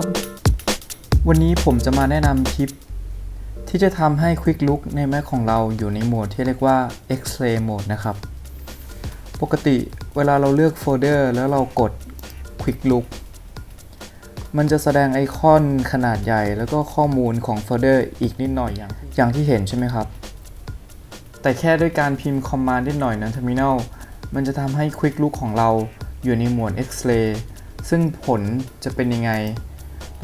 ครับ วันนี้ผมจะมาแนะนำทิป ที่จะทำให้ Quick Look ใน Mac ของเราอยู่ในโหมดที่เรียกว่า X-ray Mode นะครับ ปกติเวลาเราเลือกโฟลเดอร์แล้วเรากด Quick Look มันจะแสดงไอคอนขนาดใหญ่ แล้วก็ข้อมูลของโฟลเดอร์อีกนิดหน่อยอย่างอย่างที่เห็นใช่ไหมครับ แต่แค่ด้วยการพิมพ์ Command นิดหน่อยใน Terminal มันจะทำให้ Quick Look ของเราอยู่ในโหมด X-ray ซึ่งผลจะเป็นยังไง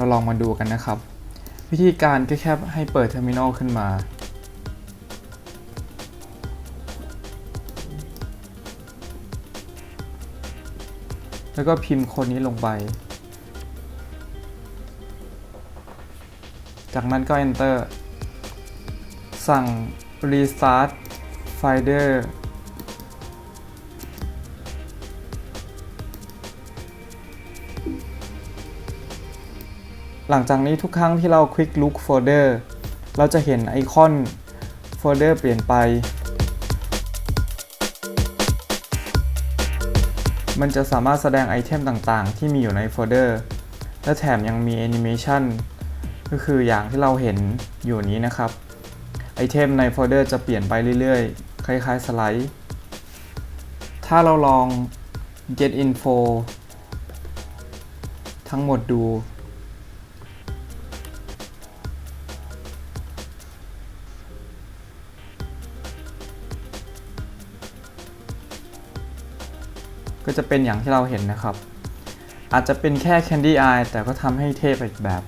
เราลองมาดูกันนะครับ วิธีการก็แค่ให้เปิด Terminal ขึ้นมา แล้วก็พิมพ์ค้ดนี้ลงไป จากนั้นก็ Enter สั่ง Restart Finder หลังจากนี้ทุกครั้งที่เรา Quick Look Folder เราจะเห็นไอคอนโฟลเดอร์เปลี่ยนไป มันจะสามารถแสดงไอเทมต่างๆ ที่มีอยู่ในโฟลเดอร์ และแถมยังมีแอนิเมชันก็คืออย่างที่เราเห็นอยู่นี้นะครับ ไอเทมในโฟลเดอร์จะเปลี่ยนไปเรื่อยๆ คล้ายๆ สไลด์ ถ้าเราลอง get info ทั้งหมดดู ก็จะเป็นอย่างที่เราเห็นนะครับ อาจจะเป็นแค่ Candy Eye แต่ก็ทำให้เทพอีกแบบ